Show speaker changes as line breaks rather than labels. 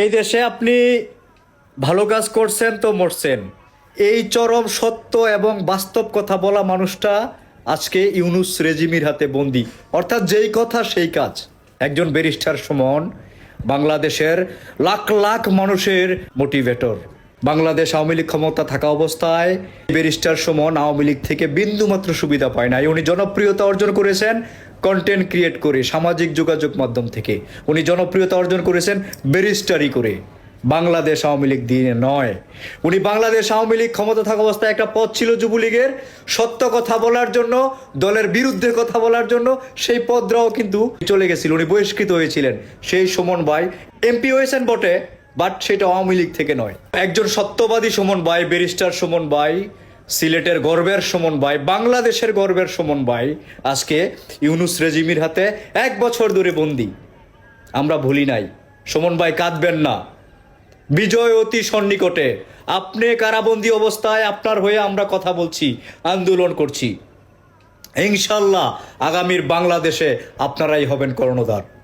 এই দেশে আপনি ভালো কাজ করছেন তো মরছেন। এই চরম সত্য এবং বাস্তব কথা বলা মানুষটা আজকে ইউনুস রেজিমির হাতে বন্দি। অর্থাৎ যেই কথা সেই কাজ। একজন ব্যারিস্টার সমন, বাংলাদেশের লাখ লাখ মানুষের মোটিভেটর। বাংলাদেশ আওয়ামী লীগ ক্ষমতা থাকা অবস্থায় ব্যারিস্টার সমন আওয়ামী লীগ থেকে বিন্দুমাত্র সুবিধা পায় নাই। উনি জনপ্রিয়তা অর্জন করেছেন কন্টেন্ট ক্রিয়েট করে সামাজিক যোগাযোগ মাধ্যম থেকে। উনি জনপ্রিয়তা অর্জন করেছেন ব্যারিস্টারি করে। বাংলাদেশ আওয়ামী লীগ দিয়ে নয়। উনি বাংলাদেশ আওয়ামী লীগ ক্ষমতা থাকা অবস্থায় একটা পদ ছিল যুবলীগের সত্য কথা বলার জন্য, দলের বিরুদ্ধে কথা বলার জন্য। সেই পদরাও কিন্তু চলে গেছিল। উনি বহিষ্কৃত হয়েছিলেন সেই সুমন ভাই। এমপি হয়েছেন বটে বাট সেটা আওয়ামী লীগ থেকে নয়। একজন সত্যবাদী সুমন ভাই ব্যারিস্টার সুমন ভাই সিলেটের গর্বের সুমন ভাই, বাংলাদেশের গর্বের সুমন ভাই, আজকে ইউনুস রেজিমির হাতে এক বছর ধরে বন্দি। আমরা ভুলি নাই। সুমন ভাই, কাঁদবেন না। বিজয় অতি সন্নিকটে। আপনি কারাবন্দি অবস্থায়, আপনার হয়ে আমরা কথা বলছি, আন্দোলন করছি। ইনশাল্লাহ আগামীর বাংলাদেশে আপনারাই হবেন কর্ণধার।